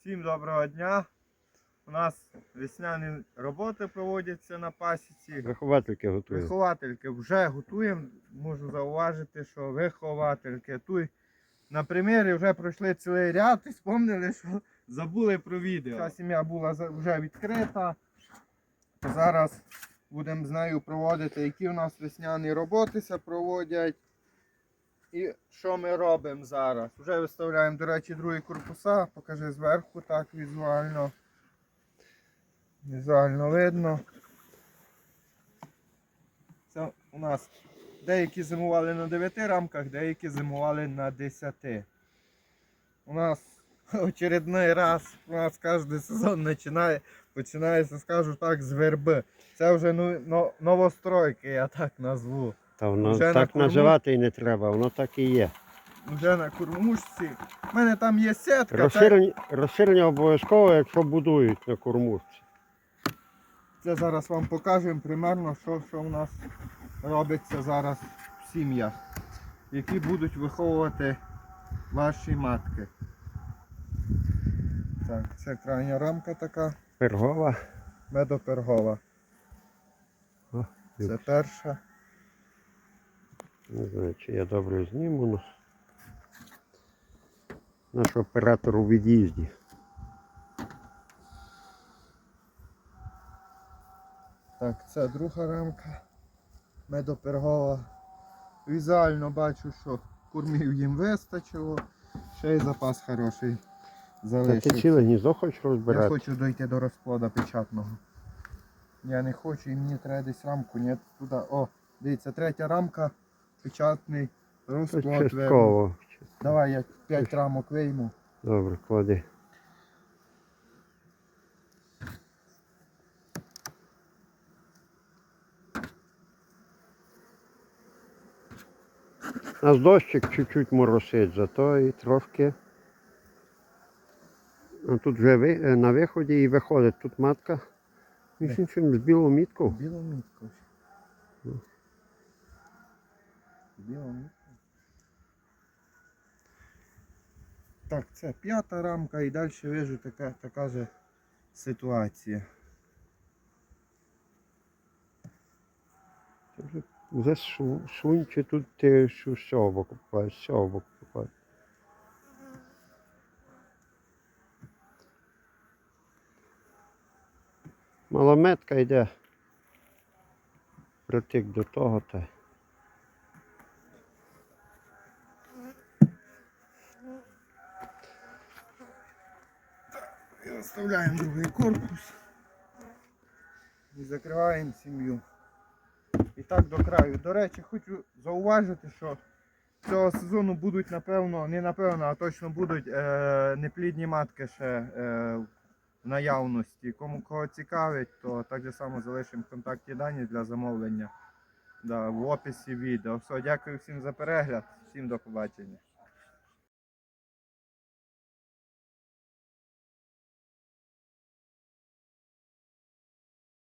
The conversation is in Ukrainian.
Всім доброго дня. У нас весняні роботи проводяться на пасіці. Виховательки готують. Виховательки вже готуємо. Можу зауважити, що виховательки тут на примірі вже пройшли цілий ряд і спомнили, що забули про відео. Ця сім'я була вже відкрита. Зараз будемо з нею проводити, які у нас весняні роботи проводять. І що ми робимо зараз? Вже виставляємо, до речі, другі корпуса. Покажи зверху так візуально. Візуально видно. Це у нас деякі зимували на 9 рамках, деякі зимували на 10. У нас очередний раз, у нас кожен сезон починає, починається, скажу так, з верби. Це вже ну, новостройки, я так назву. Та воно Вже на так корму. називати і не треба, воно так і є. Вже на кормушці. У мене там є сітка. Це, Розширення, розширення обов'язково, якщо будують на кормушці. це зараз вам покажемо примерно, що, що у нас робиться зараз в сім'ях, які будуть виховувати ваші матки. Так, це крайня рамка така, Пергова. медопергова. О, Це перша. Не знаю, чи я добре зніму. но Наш оператор у від'їзді. Так, це друга рамка. Медопергова. Візуально бачу, що кормів їм вистачило. Ще й запас хороший Та ти ціле гніздо хочеш Я хочу дойти до розплода печатного. Я не хочу і мені треба десь рамку. Ні, туди. О, дивіться, третя рамка, печатний розплод. Частково. Давай я 5 рамок вийму. Добре, клади. Нас дощик чуть-чуть моросить, зато і трошки. А тут вже е, на виході і виходить. Тут матка. Між іншим з білу мітку. Білу мітку. Білу. Так, це п'ята рамка і далі вижу така, така же ситуація. Вже вже су- тут ти цього боку купаєш, з цього. Малометка йде. Притик до того та. Оставляємо другий корпус. І закриваємо сім'ю. І так до краю. До речі, хочу зауважити, що цього сезону будуть, напевно, не напевно, а точно будуть е, неплідні матки ще е, в наявності. Кому кого цікавить, то так само залишимо контактні дані для замовлення да, в описі відео. Все, дякую всім за перегляд, всім до побачення.